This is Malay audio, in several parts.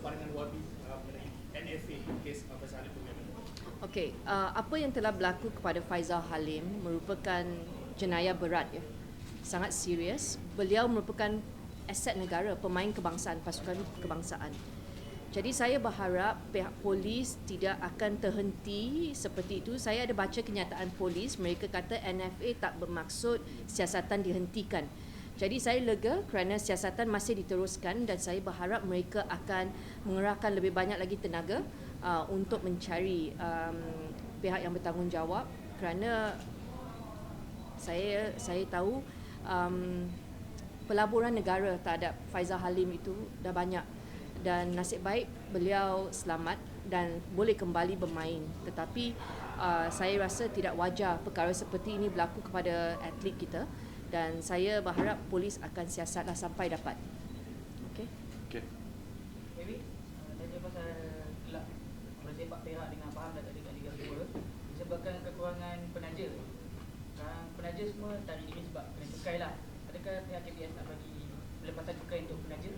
pandangan Wabi uh, mengenai NFA kes uh, Pasal Okey, uh, apa yang telah berlaku kepada Faizal Halim merupakan jenayah berat ya. Sangat serius. Beliau merupakan aset negara, pemain kebangsaan, pasukan kebangsaan. Jadi saya berharap pihak polis tidak akan terhenti seperti itu. Saya ada baca kenyataan polis, mereka kata NFA tak bermaksud siasatan dihentikan. Jadi saya lega kerana siasatan masih diteruskan dan saya berharap mereka akan mengerahkan lebih banyak lagi tenaga uh, untuk mencari um, pihak yang bertanggungjawab. Kerana saya saya tahu um, pelaburan negara terhadap Faizal Halim itu dah banyak dan nasib baik beliau selamat dan boleh kembali bermain. Tetapi uh, saya rasa tidak wajar perkara seperti ini berlaku kepada atlet kita dan saya berharap polis akan siasatlah sampai dapat okey Okey. Maybe uh, tanya pasal kelab bola sepak Perak dengan Pahang dah tak ada kat Liga 2 disebabkan kekurangan penaja. Sekarang penaja semua tarik diri sebab kena cukai lah. Adakah pihak KPS nak bagi pelepasan cukai untuk penaja?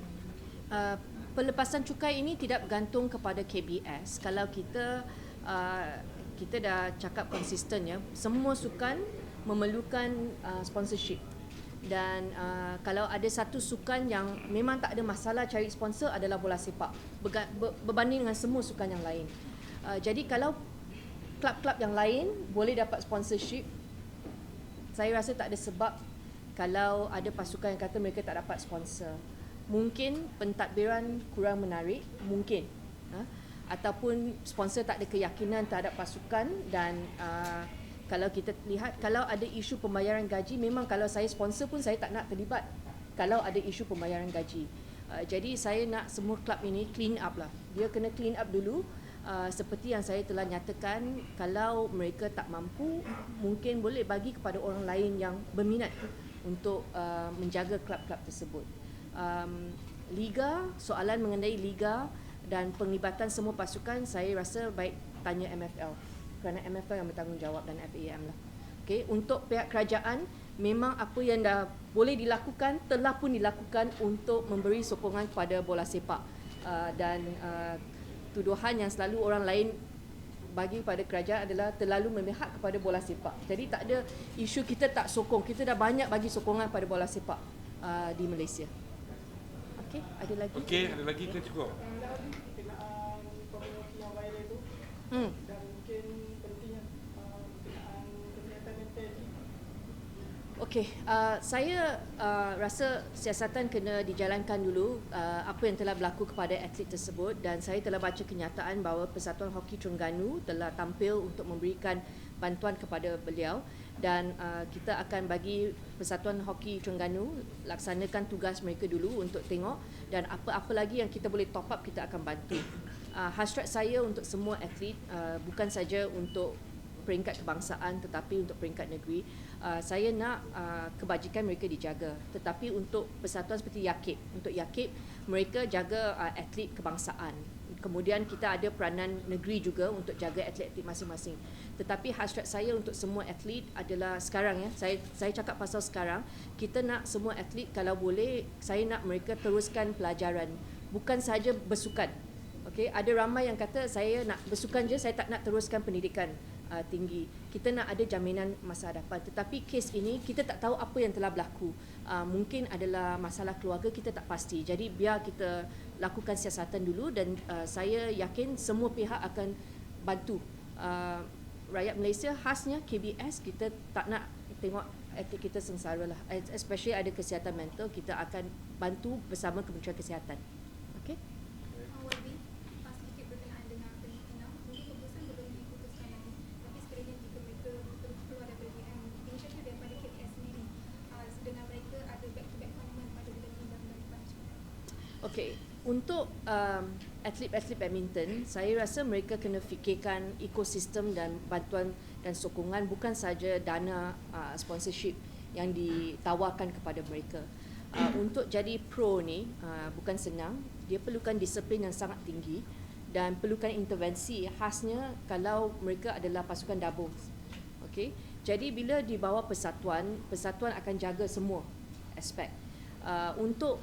Uh, pelepasan cukai ini tidak bergantung kepada KBS. Kalau kita uh, kita dah cakap konsisten ya, semua sukan memerlukan uh, sponsorship. Dan uh, kalau ada satu sukan yang memang tak ada masalah cari sponsor adalah bola sepak. Berbanding dengan semua sukan yang lain. Uh, jadi kalau klub-klub yang lain boleh dapat sponsorship, saya rasa tak ada sebab kalau ada pasukan yang kata mereka tak dapat sponsor. Mungkin pentadbiran kurang menarik, mungkin. Ha? Ataupun sponsor tak ada keyakinan terhadap pasukan dan uh, kalau kita lihat kalau ada isu pembayaran gaji memang kalau saya sponsor pun saya tak nak terlibat kalau ada isu pembayaran gaji. Uh, jadi saya nak semua klub ini clean up lah. Dia kena clean up dulu uh, seperti yang saya telah nyatakan kalau mereka tak mampu mungkin boleh bagi kepada orang lain yang berminat untuk uh, menjaga klub-klub tersebut. Um, liga soalan mengenai liga dan penglibatan semua pasukan saya rasa baik tanya MFL kerana MFL yang bertanggungjawab dan FAM lah. Okey, untuk pihak kerajaan memang apa yang dah boleh dilakukan telah pun dilakukan untuk memberi sokongan kepada bola sepak uh, dan uh, tuduhan yang selalu orang lain bagi kepada kerajaan adalah terlalu memihak kepada bola sepak. Jadi tak ada isu kita tak sokong. Kita dah banyak bagi sokongan pada bola sepak uh, di Malaysia. Okey, ada lagi? Okey, ada lagi ke cukup? Hmm. Okey, uh, saya uh, rasa siasatan kena dijalankan dulu uh, apa yang telah berlaku kepada atlet tersebut dan saya telah baca kenyataan bahawa Persatuan Hoki Terengganu telah tampil untuk memberikan bantuan kepada beliau dan uh, kita akan bagi Persatuan Hoki Terengganu laksanakan tugas mereka dulu untuk tengok dan apa-apa lagi yang kita boleh top up kita akan bantu. Uh, hasrat saya untuk semua atlet uh, bukan saja untuk peringkat kebangsaan tetapi untuk peringkat negeri uh, saya nak uh, kebajikan mereka dijaga. Tetapi untuk persatuan seperti Yakib untuk Yakib mereka jaga uh, atlet kebangsaan. Kemudian kita ada peranan negeri juga untuk jaga atlet-atlet masing-masing. Tetapi hasrat saya untuk semua atlet adalah sekarang ya. Saya saya cakap pasal sekarang kita nak semua atlet kalau boleh saya nak mereka teruskan pelajaran. Bukan saja bersukan Okey, ada ramai yang kata saya nak bersukan je, saya tak nak teruskan pendidikan uh, tinggi. Kita nak ada jaminan masa hadapan. Tetapi kes ini kita tak tahu apa yang telah berlaku. Uh, mungkin adalah masalah keluarga kita tak pasti. Jadi biar kita lakukan siasatan dulu dan uh, saya yakin semua pihak akan bantu. Uh, rakyat Malaysia khasnya KBS kita tak nak tengok etik kita sengsara lah. Especially ada kesihatan mental kita akan bantu bersama Kementerian Kesihatan. Okey. Wabi, pas sedikit berkenaan dengan penang, mungkin keputusan belum diputuskan lagi. Tapi sekiranya jika mereka terus keluar daripada DM, inisiatif daripada KPS sendiri, uh, dengan mereka ada back-to-back tournament pada bulan Ramadan dan Pancu. Okey, untuk um, atlet-atlet badminton, saya rasa mereka kena fikirkan ekosistem dan bantuan dan sokongan bukan saja dana uh, sponsorship yang ditawarkan kepada mereka. Uh, untuk jadi pro ni uh, bukan senang, dia perlukan disiplin yang sangat tinggi dan perlukan intervensi khasnya kalau mereka adalah pasukan doubles. Okey. Jadi bila di bawah persatuan, persatuan akan jaga semua aspek. Uh, untuk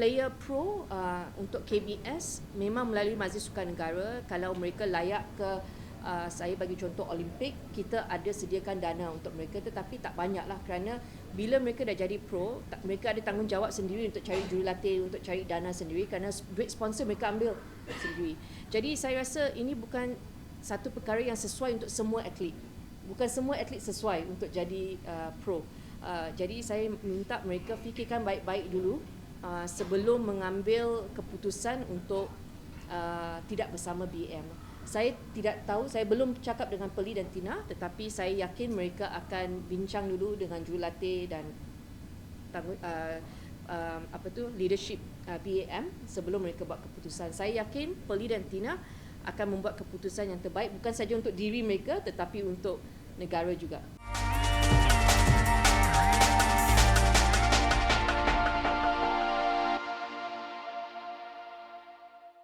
player pro uh, untuk KBS memang melalui Majlis Sukan Negara kalau mereka layak ke uh, saya bagi contoh Olimpik kita ada sediakan dana untuk mereka tetapi tak banyak lah kerana bila mereka dah jadi pro tak, mereka ada tanggungjawab sendiri untuk cari jurulatih untuk cari dana sendiri kerana duit sponsor mereka ambil sendiri. Jadi saya rasa ini bukan satu perkara yang sesuai untuk semua atlet. Bukan semua atlet sesuai untuk jadi uh, pro. Uh, jadi saya minta mereka fikirkan baik-baik dulu uh, sebelum mengambil keputusan untuk uh, tidak bersama BM. Saya tidak tahu, saya belum cakap dengan Peli dan Tina tetapi saya yakin mereka akan bincang dulu dengan jurulatih dan uh, um, apa tu leadership uh, BAM sebelum mereka buat keputusan. Saya yakin Peli dan Tina akan membuat keputusan yang terbaik bukan saja untuk diri mereka tetapi untuk negara juga.